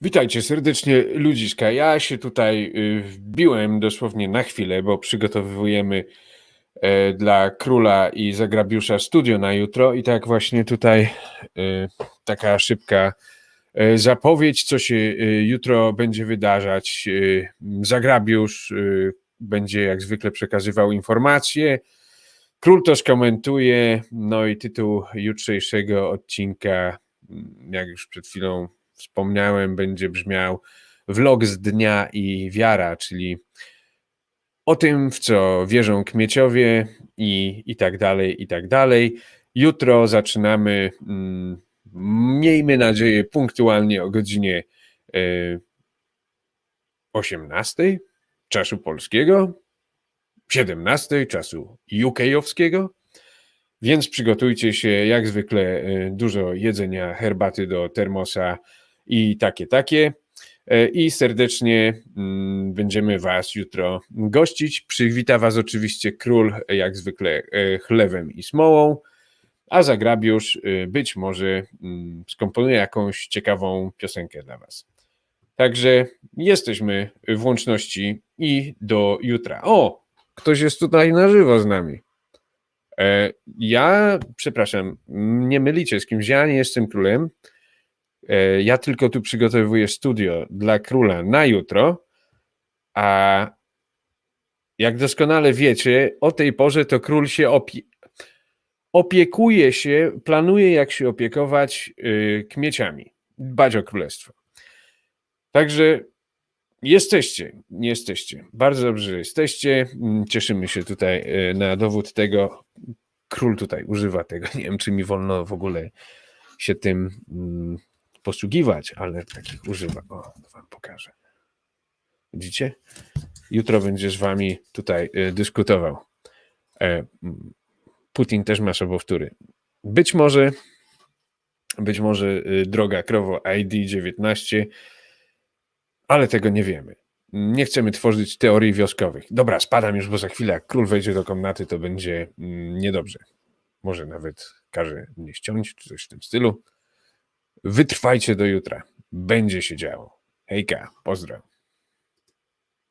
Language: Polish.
Witajcie serdecznie, ludziska. Ja się tutaj y, wbiłem dosłownie na chwilę, bo przygotowujemy e, dla króla i zagrabiusza studio na jutro. I tak właśnie tutaj y, taka szybka e, zapowiedź, co się y, jutro będzie wydarzać. Zagrabiusz będzie jak zwykle przekazywał informacje. Król to skomentuje. No i tytuł jutrzejszego odcinka, mm, jak już przed chwilą wspomniałem, będzie brzmiał Vlog z dnia i wiara, czyli o tym, w co wierzą kmieciowie i, i tak dalej, i tak dalej. Jutro zaczynamy, mm, miejmy nadzieję, punktualnie o godzinie e, 18 czasu polskiego, 17 czasu UK-owskiego. Więc przygotujcie się, jak zwykle, e, dużo jedzenia, herbaty do termosa i takie, takie. E, I serdecznie mm, będziemy Was jutro gościć. Przywita Was oczywiście król, jak zwykle, e, chlewem i smołą, a zagrabiusz e, być może mm, skomponuje jakąś ciekawą piosenkę dla Was. Także jesteśmy w łączności i do jutra. O, ktoś jest tutaj na żywo z nami. Ja, przepraszam, nie mylicie z kimś, ja nie jestem królem. E, Ja tylko tu przygotowuję studio dla króla na jutro, a jak doskonale wiecie, o tej porze to król się opie... opiekuje się, planuje jak się opiekować y, kmieciami, dbać o królestwo. Także jesteście, jesteście. Bardzo dobrze, że jesteście. Mm, Cieszymy się tutaj y, na dowód tego. Król tutaj używa tego. Nie wiem, czy mi wolno w ogóle się tym mm, posługiwać, ale takich używa. O, to wam pokażę. Widzicie? Jutro będzie z wami tutaj y, dyskutował. E, Putin też ma sobowtóry. Być może, być może y, droga krowo ID19, ale tego nie wiemy. Nie chcemy tworzyć teorii wioskowych. Dobra, spadam już, bo za chwilę jak król wejdzie do komnaty, to będzie mm, niedobrze. Może nawet każe mnie ściąć, czy coś w tym stylu. Wytrwajcie do jutra. Będzie się działo. Hejka, pozdro.